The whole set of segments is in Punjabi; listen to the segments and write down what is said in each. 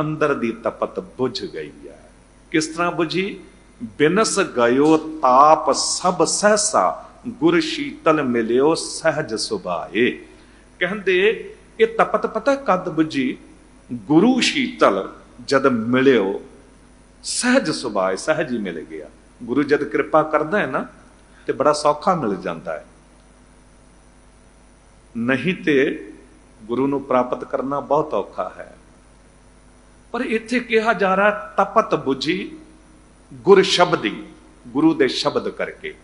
ਅੰਦਰ ਦੀ ਤਪਤ ਬੁਝ ਗਈ ਹੈ। ਕਿਸ ਤਰ੍ਹਾਂ ਬੁਝੀ? ਬਿਨਸ ਗਇਓ ਤਾਪ ਸਭ ਸਹਸਾ, ਗੁਰ ਸ਼ੀਤਲ ਮਿਲਿਓ ਸਹਜ ਸੁਭਾਏ। ਕਹਿੰਦੇ, ਇਹ ਤਪਤ ਪਤਾ ਕਦ ਬੁਝੀ? ਗੁਰੂ ਸ਼ੀਤਲ ਜਦ ਮਿਲਿਓ, ਸਹਜ ਸੁਭਾਏ, ਸਹਜ ਹੀ ਮਿਲ ਗਿਆ। ਗੁਰੂ ਜਦ ਕਿਰਪਾ ਕਰਦਾ ਹੈ ਨਾ, ਤੇ ਬੜਾ ਸੌਖਾ ਮਿਲ ਜਾਂਦਾ ਹੈ। ਨਹੀਂ ਤੇ ਗੁਰੂ ਨੂੰ ਪ੍ਰਾਪਤ ਕਰਨਾ ਬਹੁਤ ਔਖਾ ਹੈ। ਪਰ ਇੱਥੇ ਕਿਹਾ ਜਾ ਰਿਹਾ ਤਪਤ 부ਜੀ ਗੁਰ ਸ਼ਬਦੀ, ਗੁਰੂ ਦੇ ਸ਼ਬਦ ਕਰਕੇ।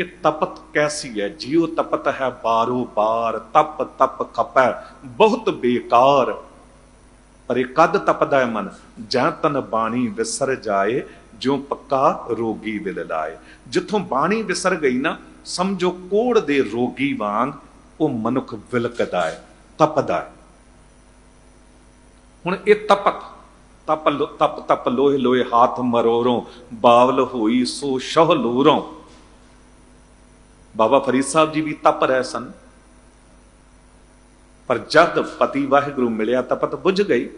ਇਹ ਤਪਤ ਕੈਸੀ ਹੈ? ਜਿਉ ਤਪਤ ਹੈ ਬਾਰੋ ਬਾਰ, ਤਪ ਤਪ ਖਪੈ, ਬਹੁਤ ਬੇਕਾਰ। ਪਰ ਇਹ ਕਦ ਤਪਦਾ ਹੈ ਮਨ? ਜਾਂ ਤਨ ਬਾਣੀ ਵਿਸਰ ਜਾਏ, ਜਿਉ ਪੱਕਾ ਰੋਗੀ ਵਿਲ ਲਾਏ। ਜਿੱਥੋਂ ਬਾਣੀ ਵਿਸਰ ਗਈ ਨਾ, ਸਮਝੋ ਕੋੜ ਦੇ ਰੋਗੀ ਵਾਂਗ ਉਹ ਮਨੁੱਖ ਵਿਲਕਦਾ ਹੈ। ਤਪਦਾ ਹੈ। ਹੁਣ ਇਹ ਤਪਤ ਤਪ ਤਪ ਤਪ ਲੋਹੇ ਲੋਹੇ ਹਾਥ ਮਰੋਰੋਂ ਬਾਵਲ ਹੋਈ ਸੋ ਸ਼ਹ ਲੋਰੋਂ। ਬਾਬਾ ਫਰੀਦ ਸਾਹਿਬ ਜੀ ਵੀ ਤਪ ਰਹੇ ਸਨ। ਪਰ ਜਦ ਪਤੀ ਵਾਹਿਗੁਰੂ ਮਿਲਿਆ ਤਪਤ ਬੁਝ ਗਈ।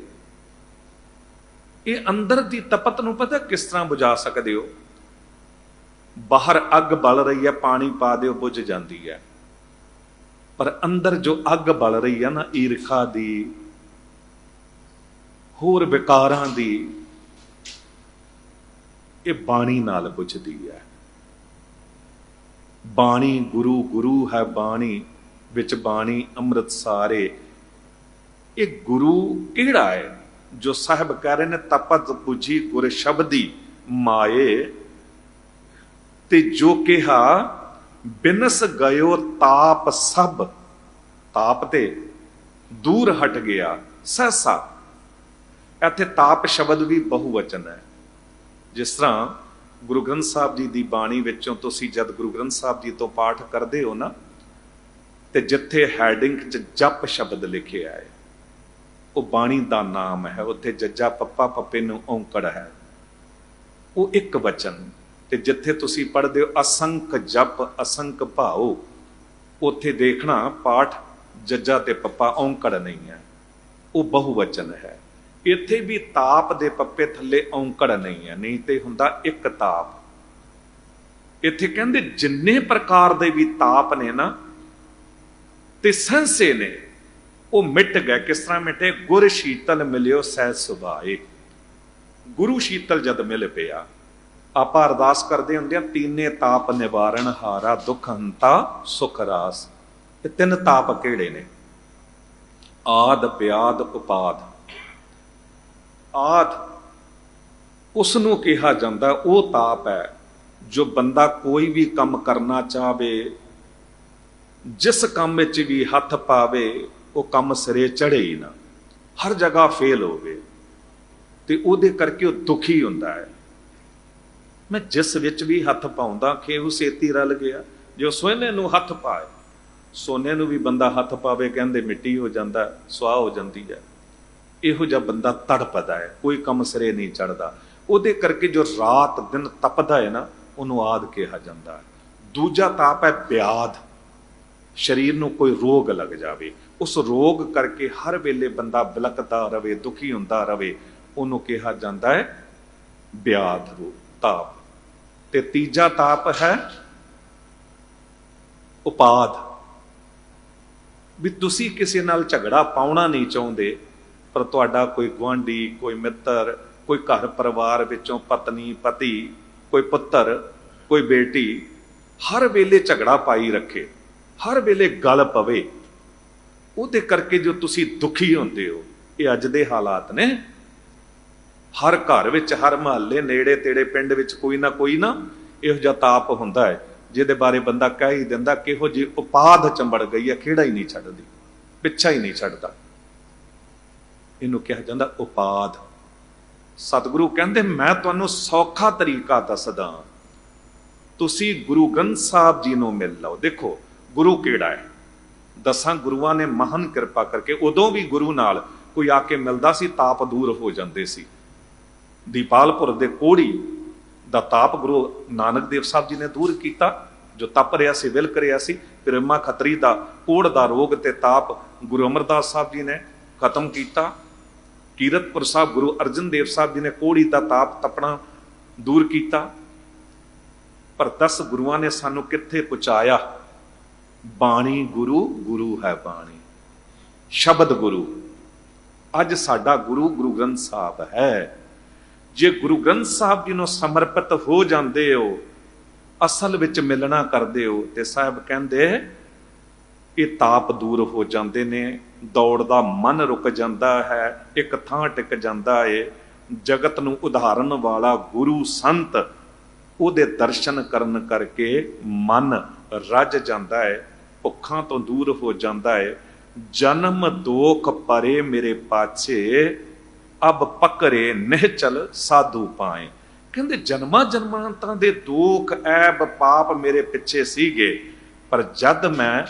ਇਹ ਅੰਦਰ ਦੀ ਤਪਤ ਨੂੰ ਪਤਾ ਕਿਸ ਤਰ੍ਹਾਂ ਬੁਝਾ ਸਕਦੇ ਹੋ? ਬਾਹਰ ਅੱਗ ਬਲ ਰਹੀ ਹੈ ਪਾਣੀ ਪਾ ਦਿਓ ਬੁਝ ਜਾਂਦੀ ਹੈ। ਪਰ ਅੰਦਰ ਜੋ ਅੱਗ ਬਲ ਰਹੀ ਹੈ ਨਾ ਈਰਖਾ ਦੀ, ਹੋਰ ਵਿਕਾਰਾਂ ਦੀ, ਇਹ ਬਾਣੀ ਨਾਲ ਬੁਝਦੀ ਹੈ। ਬਾਣੀ ਗੁਰੂ ਗੁਰੂ ਹੈ ਬਾਣੀ, ਵਿੱਚ ਬਾਣੀ ਅੰਮ੍ਰਿਤ ਸਾਰੇ। ਇਹ ਗੁਰੂ ਕਿਹੜਾ ਹੈ? ਜੋ ਸਾਹਿਬ ਕਹਿ ਰਹੇ ਨੇ, ਤਪਤ 부ਜੀ ਗੁਰ ਸ਼ਬਦੀ ਮਾਏ, ਤੇ ਜੋ ਕਿਹਾ ਬਿਨਸ ਗਇਓ ਤਾਪ ਸਭ, ਤਾਪ ਤੇ ਦੂਰ ਹਟ ਗਿਆ ਸਹਸਾ। ਇੱਥੇ ਤਾਪ ਸ਼ਬਦ ਵੀ ਬਹੁਵਚਨ ਹੈ। ਜਿਸ ਤਰ੍ਹਾਂ ਗੁਰੂ ਗ੍ਰੰਥ ਸਾਹਿਬ ਜੀ ਦੀ ਬਾਣੀ ਵਿੱਚੋਂ ਤੁਸੀਂ ਜਦ ਗੁਰੂ ਗ੍ਰੰਥ ਸਾਹਿਬ ਜੀ ਤੋਂ ਪਾਠ ਕਰਦੇ ਹੋ ਨਾ, ਤੇ ਜਿੱਥੇ ਹੈਡਿੰਗ 'ਚ ਜਪ ਸ਼ਬਦ ਲਿਖਿਆ ਹੈ ਉਹ ਬਾਣੀ ਦਾ ਨਾਮ ਹੈ, ਉੱਥੇ ਜੱਜਾ ਪੱਪਾ ਪੱਪੇ ਨੂੰ ਔਂਕੜ ਹੈ। ਉਹ ਇੱਕ ਵਚਨ ਤੇ ਜਿੱਥੇ ਤੁਸੀਂ ਪੜ੍ਹਦੇ ਹੋ, ਅਸੰਖ ਜਪ, ਅਸੰਖ ਭਾਉ, ਉੱਥੇ ਦੇਖਣਾ ਪਾਠ ਜੱਜਾ ਤੇ ਪੱਪਾ ਔਂਕੜ ਨਹੀਂ ਹੈ। ਉਹ ਬਹੁਵਚਨ ਹੈ। ਇੱਥੇ ਵੀ ਤਾਪ ਦੇ ਪੱਪੇ ਥੱਲੇ ਔਂਕੜ ਨਹੀਂ ਹੈ। ਨਹੀਂ ਤੇ ਹੁੰਦਾ ਇੱਕ ਤਾਪ। ਇੱਥੇ ਕਹਿੰਦੇ ਜਿੰਨੇ ਪ੍ਰਕਾਰ ਦੇ ਵੀ ਤਾਪ ਨੇ ਨਾ, ਤੇ ਸੰਸੇ ਨੇ, ਉਹ ਮਿਟ ਗਏ। ਕਿਸ ਤਰ੍ਹਾਂ ਮਿਟੇ? ਗੁਰ ਸ਼ੀਤਲ ਮਿਲਿਓ ਸਹਿ ਸੁਭਾਏ। ਗੁਰੂ ਸ਼ੀਤਲ ਜਦ ਮਿਲ ਪਿਆ ਆਪਾਂ ਅਰਦਾਸ ਕਰਦੇ ਹੁੰਦੇ ਆ ਤੀਨੇ ਤਾਪ ਨਿਵਾਰਣ ਹਾਰਾ ਦੁਖ ਹੰਤਾ ਸੁਖ ਰਾਸ। ਇਹ ਤਿੰਨ ਤਾਪ ਕਿਹੜੇ ਨੇ? ਆਦ, ਪਿਆਦ, ਉਪਾਦ। ਆਦ ਉਸ ਨੂੰ ਕਿਹਾ ਜਾਂਦਾ, ਉਹ ਤਾਪ ਹੈ ਜੋ ਬੰਦਾ ਕੋਈ ਵੀ ਕੰਮ ਕਰਨਾ ਚਾਹਵੇ, ਜਿਸ ਕੰਮ ਵਿੱਚ ਵੀ ਹੱਥ ਪਾਵੇ, ਉਹ ਕੰਮ ਸਿਰੇ ਚੜੇ ਹੀ ਨਾ। ਹਰ ਜਗ੍ਹਾ ਫੇਲ ਹੋਵੇ। ਤੇ ਉਹਦੇ ਕਰਕੇ ਉਹ ਦੁਖੀ ਹੁੰਦਾ ਹੈ। ਮੈਂ ਜਿਸ ਵਿੱਚ ਵੀ ਹੱਥ ਪਾਉਂਦਾ, ਖੇਹੂ ਸੇਤੀ ਰਲ ਗਿਆ। ਜੋ ਸੋਨੇ ਨੂੰ ਹੱਥ ਪਾਏ, ਸੋਨੇ ਨੂੰ ਵੀ ਬੰਦਾ ਹੱਥ ਪਾਵੇ, ਕਹਿੰਦੇ ਮਿੱਟੀ ਹੋ ਜਾਂਦਾ, ਸੁਆਹ ਹੋ ਜਾਂਦੀ ਹੈ। ਇਹੋ ਜਿਹਾ ਬੰਦਾ ਤੜਪਦਾ ਹੈ, ਕੋਈ ਕੰਮ ਸਿਰੇ ਨਹੀਂ ਚੜਦਾ ਉਹਦੇ ਕਰਕੇ ਜੋ ਰਾਤ ਦਿਨ ਤਪਦਾ ਹੈ ਨਾ, ਉਹਨੂੰ ਆਦ ਕਿਹਾ ਜਾਂਦਾ ਹੈ। ਦੂਜਾ ਤਾਪ ਹੈ ਬਿਆਦ ਸਰੀਰ ਨੂੰ ਕੋਈ ਰੋਗ ਲੱਗ ਜਾਵੇ, ਉਸ ਰੋਗ ਕਰਕੇ ਹਰ ਵੇਲੇ ਬੰਦਾ ਬਿਲਕਦਾ ਰਵੇ, ਦੁਖੀ ਹੁੰਦਾ ਰਵੇ, ਉਹਨੂੰ ਕਿਹਾ ਜਾਂਦਾ ਹੈ ਬਿਆਦ ਰੂਪ, ਤਾਪ। ਤੇ ਤੀਜਾ ਤਾਪ ਹੈ ਉਪਾਦ। ਵੀ ਤੁਸੀਂ ਕਿਸੇ ਨਾਲ ਝਗੜਾ ਪਾਉਣਾ ਨਹੀਂ ਚਾਹੁੰਦੇ, ਪਰ ਤੁਹਾਡਾ ਕੋਈ ਗੁਆਂਢੀ, ਕੋਈ ਮਿੱਤਰ, ਕੋਈ ਘਰ ਪਰਿਵਾਰ ਵਿੱਚੋਂ ਪਤਨੀ, ਪਤੀ, ਕੋਈ ਪੁੱਤਰ, ਕੋਈ ਬੇਟੀ ਹਰ ਵੇਲੇ ਝਗੜਾ ਪਾਈ ਰੱਖੇ, ਹਰ ਵੇਲੇ ਗੱਲ ਪਵੇ। ਉਹਦੇ ਕਰਕੇ ਜੋ ਤੁਸੀਂ ਦੁਖੀ ਹੁੰਦੇ ਹੋ, ਇਹ ਅੱਜ ਦੇ ਹਾਲਾਤ ਨੇ। ਹਰ ਘਰ ਵਿੱਚ, ਹਰ ਮਹੱਲੇ, ਨੇੜੇ ਤੇੜੇ, ਪਿੰਡ ਵਿੱਚ ਕੋਈ ਨਾ ਕੋਈ ਨਾ ਇਹੋ ਜਿਹਾ ਤਾਪ ਹੁੰਦਾ ਹੈ, ਜਿਹਦੇ ਬਾਰੇ ਬੰਦਾ ਕਹਿ ਹੀ ਦਿੰਦਾ, ਕਿਹੋ ਜੀ ਉਪਾਧ ਚੰਬੜ ਗਈ ਹੈ ਖੇੜਾ ਹੀ ਨਹੀਂ ਛੱਡਦੀ, ਪਿੱਛਾ ਹੀ ਨਹੀਂ ਛੱਡਦਾ। ਇਹਨੂੰ ਕਿਹਾ ਜਾਂਦਾ ਉਪਾਧ। ਸਤਿਗੁਰੂ ਕਹਿੰਦੇ, ਮੈਂ ਤੁਹਾਨੂੰ ਸੌਖਾ ਤਰੀਕਾ ਦੱਸਦਾ ਤੁਸੀਂ ਗੁਰੂ ਗ੍ਰੰਥ ਸਾਹਿਬ ਜੀ ਨੂੰ ਮਿਲ ਲਓ। ਦੇਖੋ, ਗੁਰੂ ਕਿਹੜਾ ਹੈ? ਦਸਾਂ ਗੁਰੂਆਂ ਨੇ ਮਹਾਨ ਕਿਰਪਾ ਕਰਕੇ ਉਦੋਂ ਵੀ ਗੁਰੂ ਨਾਲ ਕੋਈ ਆ ਕੇ ਮਿਲਦਾ ਸੀ, ਤਾਪ ਦੂਰ ਹੋ ਜਾਂਦੇ ਸੀ। ਦੀਪਾਲਪੁਰ ਦੇ ਕੋੜੀ ਦਾ ਤਾਪ ਗੁਰੂ ਨਾਨਕ ਦੇਵ ਸਾਹਿਬ ਜੀ ਨੇ ਦੂਰ ਕੀਤਾ, ਜੋ ਤਪ ਰਿਹਾ ਸੀ, ਵਿਲਕ ਰਿਹਾ ਸੀ ਪ੍ਰੇਮਾ ਖਤਰੀ ਦਾ ਕੋੜ ਦਾ ਰੋਗ ਤੇ ਤਾਪ ਗੁਰੂ ਅਮਰਦਾਸ ਸਾਹਿਬ ਜੀ ਨੇ ਖਤਮ ਕੀਤਾ। ਕੀਰਤਪੁਰ ਸਾਹਿਬ ਗੁਰੂ ਅਰਜਨ ਦੇਵ ਸਾਹਿਬ ਜੀ ਨੇ ਕੋੜੀ ਦਾ ਤਾਪ ਤਪਣਾ ਦੂਰ ਕੀਤਾ। ਪਰ 10 ਗੁਰੂਆਂ ਨੇ ਸਾਨੂੰ ਕਿੱਥੇ ਪਹੁੰਚਾਇਆ? ਬਾਣੀ ਗੁਰੂ ਗੁਰੂ ਹੈ ਬਾਣੀ। ਸ਼ਬਦ ਗੁਰੂ। ਅੱਜ ਸਾਡਾ ਗੁਰੂ ਗੁਰੂ ਗ੍ਰੰਥ ਸਾਹਿਬ ਹੈ। ਜੇ ਗੁਰੂ ਗ੍ਰੰਥ ਸਾਹਿਬ ਜੀ ਨੂੰ ਸਮਰਪਿਤ ਹੋ ਜਾਂਦੇ ਹੋ, ਅਸਲ ਵਿੱਚ ਮਿਲਣਾ ਕਰਦੇ ਹੋ, ਤੇ ਸਾਹਿਬ ਕਹਿੰਦੇ ਇਹ ਤਾਪ ਦੂਰ ਹੋ ਜਾਂਦੇ ਨੇ ਦੌੜਦਾ ਮਨ ਰੁਕ ਜਾਂਦਾ ਹੈ, ਇੱਕ ਥਾਂ ਟਿਕ ਜਾਂਦਾ ਏ, ਜਗਤ ਨੂੰ ਉਦਾਹਰਨ ਵਾਲਾ ਗੁਰੂ ਸੰਤ, ਉਹਦੇ ਦਰਸ਼ਨ ਕਰਨ ਕਰਕੇ ਮਨ ਰੱਜ ਜਾਂਦਾ ਹੈ ਭੁੱਖਾਂ ਤੋਂ ਦੂਰ ਹੋ ਜਾਂਦਾ ਹੈ ਜਨਮ ਦੋਖ ਪਰੇ ਮੇਰੇ ਪਾਛੇ ਅਬ ਪਕਰੇ ਨਿਹਚਲ ਸਾਧੂ ਪਾਏ। ਕਹਿੰਦੇ, ਜਨਮਾਂ ਜਨਮਾਂਤਾਂ ਦੇ ਦੁੱਖ, ਐਬ ਪਾਪ ਮੇਰੇ ਪਿੱਛੇ ਸੀਗੇ, ਪਰ ਜਦ ਮੈਂ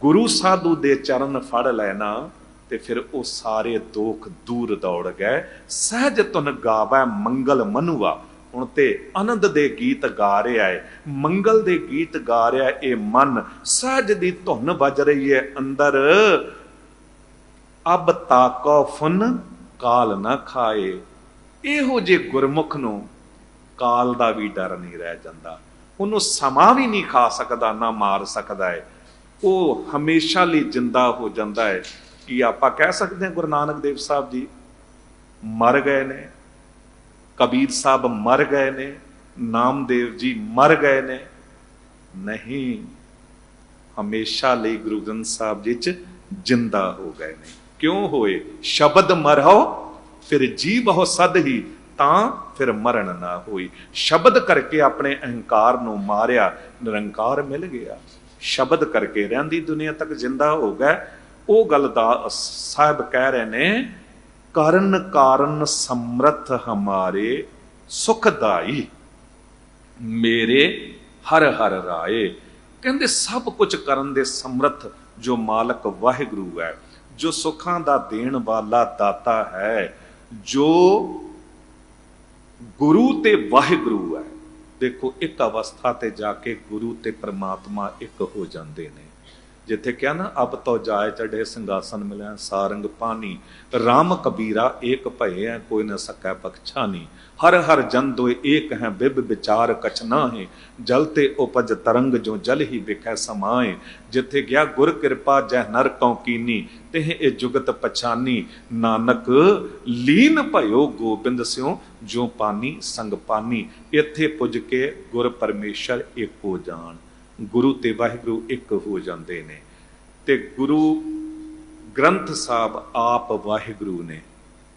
ਗੁਰੂ ਸਾਧੂ ਦੇ ਚਰਨ ਫੜ ਲੈਣਾ, ਤੇ ਫਿਰ ਉਹ ਸਾਰੇ ਦੁੱਖ ਦੂਰ ਦੌੜ ਗਏ। ਸਹਿਜ ਤੁਨ ਗਾਵੈ ਮੰਗਲ ਮਨੁਆ, ਹੁਣ ਤੇ ਆਨੰਦ ਦੇ ਗੀਤ ਗਾ ਰਿਹਾ ਏ। ਮੰਗਲ ਦੇ ਗੀਤ ਗਾ ਰਿਹਾ ਹੈ ਇਹ ਮਨ, ਸਹਿਜ ਦੀ ਧੁਨ ਵੱਜ ਰਹੀ ਹੈ ਅੰਦਰ। ਅਬ ਤਾਕੋ ਫੁਨ ਕਾਲ ਨਾ ਖਾਏ, ਇਹੋ ਜੇ ਗੁਰਮੁਖ ਨੂੰ ਕਾਲ ਦਾ ਵੀ ਡਰ ਨਹੀਂ ਰਹਿ ਜਾਂਦਾ। ਉਹਨੂੰ ਸਮਾਂ ਵੀ ਨਹੀਂ ਖਾ ਸਕਦਾ, ਨਾ ਮਾਰ ਸਕਦਾ ਹੈ ਉਹ ਹਮੇਸ਼ਾ ਲਈ ਜਿੰਦਾ ਹੋ ਜਾਂਦਾ ਹੈ ਕੀ ਆਪਾਂ ਕਹਿ ਸਕਦੇ ਹਾਂ ਗੁਰੂ ਨਾਨਕ ਦੇਵ ਸਾਹਿਬ ਜੀ, ਮਰ ਗਏ ਨੇ, ਕਬੀਰ ਸਾਹਿਬ ਮਰ ਗਏ ਨੇ, ਨਾਮਦੇਵ ਜੀ ਮਰ ਗਏ ਨੇ। ਨਹੀਂ, ਹਮੇਸ਼ਾ ਲਈ ਗੁਰੂ ਗ੍ਰੰਥ ਸਾਹਿਬ ਜੀ ਚ ਜਿੰਦਾ ਹੋ ਗਏ ਨੇ। ਕਿਉਂ ਹੋਏ? ਸ਼ਬਦ ਮਰਹੁ, ਫਿਰ ਜੀ ਬਹੁ ਸਦ ਹੀ, ਤਾਂ ਫਿਰ ਮਰਨ ਨਾ ਹੋਈ। ਸ਼ਬਦ ਕਰਕੇ ਆਪਣੇ ਅਹੰਕਾਰ ਨੂੰ ਮਾਰਿਆ, ਨਿਰੰਕਾਰ ਮਿਲ ਗਿਆ। ਸ਼ਬਦ ਕਰਕੇ ਰਹਿੰਦੀ ਦੁਨੀਆ ਤੱਕ ਜਿੰਦਾ ਹੋ ਗਿਆ ਉਹ ਗੱਲ ਦਾ ਸਾਹਿਬ ਕਹਿ ਰਹੇ ਨੇ, ਕਰਨ ਕਾਰਨ ਸਮਰਥ ਹਮਾਰੇ ਸੁਖਦਾਈ। ਮੇਰੇ ਹਰ ਹਰ ਰਾਏ। ਕਹਿੰਦੇ ਸਭ ਕੁਝ ਕਰਨ ਦੇ ਸਮਰਥ ਜੋ ਮਾਲਕ ਵਾਹਿਗੁਰੂ ਹੈ। ਜੋ ਸੁੱਖਾਂ ਦਾ ਦੇਣ ਵਾਲਾ ਦਾਤਾ ਹੈ, ਜੋ ਗੁਰੂ ਤੇ ਵਾਹਿਗੁਰੂ ਹੈ। ਦੇਖੋ, ਇੱਕ ਅਵਸਥਾ ਤੇ ਜਾ ਕੇ ਗੁਰੂ ਤੇ ਪ੍ਰਮਾਤਮਾ ਇੱਕ ਹੋ ਜਾਂਦੇ ਨੇ। ਜਿੱਥੇ ਕਿਹਾ ਨਾ, ਅਬ ਤੋ ਜਾਏ ਚੜੇ ਸਿੰਘਾਸਨ ਮਿਲਿਆ ਸਾਰੰਗ ਪਾਣੀ। RAM ਕਬੀਰਾ ਏਕ ਭਏ ਹੈ ਕੋਈ ਨ ਸਕੈ ਬਖਛਾਨੀ ਹਰ ਹਰ ਜਨ ਦੋਇ ਏਕ ਹੈ, ਬਿਬ ਵਿਚਾਰ ਕਛਨਾ ਨਾਹੀ। ਜਲ ਤੇ ਉਪਜ ਤਰੰਗ ਜੋ ਜਲ ਹੀ ਵਿਖੈ ਸਮਾਏ। ਜਿੱਥੇ ਗਿਆ ਗੁਰ ਕਿਰਪਾ, ਜਹ ਨਰ ਕਉ ਕੀਨੀ, ਤਿਹ ਇਹ ਜੁਗਤ ਪਛਾਨੀ। ਨਾਨਕ, ਲੀਨ ਭਇਓ ਗੋਬਿੰਦ ਸਿਉ, ਜੋ ਪਾਨੀ ਸੰਗ ਪਾਨੀ ਇੱਥੇ ਪੁੱਜ ਕੇ ਗੁਰ ਪਰਮੇਸ਼ਰ ਏਕੋ ਜਾਣ। ਗੁਰੂ ਤੇ ਵਾਹਿਗੁਰੂ ਇੱਕ ਹੋ ਜਾਂਦੇ ਨੇ ਤੇ ਗੁਰੂ ਗ੍ਰੰਥ ਸਾਹਿਬ ਆਪ ਵਾਹਿਗੁਰੂ ਨੇ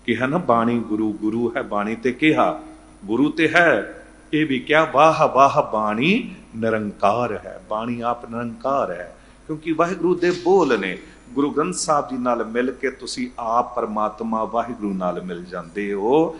ਕਿਹਾ ਨਾ, ਬਾਣੀ ਗੁਰੂ ਗੁਰੂ ਹੈ ਬਾਣੀ ਤੇ ਕਿਹਾ, ਗੁਰੂ ਤੇ ਹੈ, ਇਹ ਵੀ ਕਿਹਾ, ਵਾਹ ਵਾਹ ਬਾਣੀ ਨਿਰੰਕਾਰ ਹੈ, ਬਾਣੀ ਆਪ ਨਿਰੰਕਾਰ ਹੈ, ਕਿਉਂਕਿ ਵਾਹਿਗੁਰੂ ਦੇ ਬੋਲ ਨੇ, ਗੁਰੂ ਗ੍ਰੰਥ ਸਾਹਿਬ ਜੀ ਨਾਲ ਮਿਲ ਕੇ ਤੁਸੀਂ ਆਪ ਪਰਮਾਤਮਾ ਵਾਹਿਗੁਰੂ ਨਾਲ ਮਿਲ ਜਾਂਦੇ ਹੋ।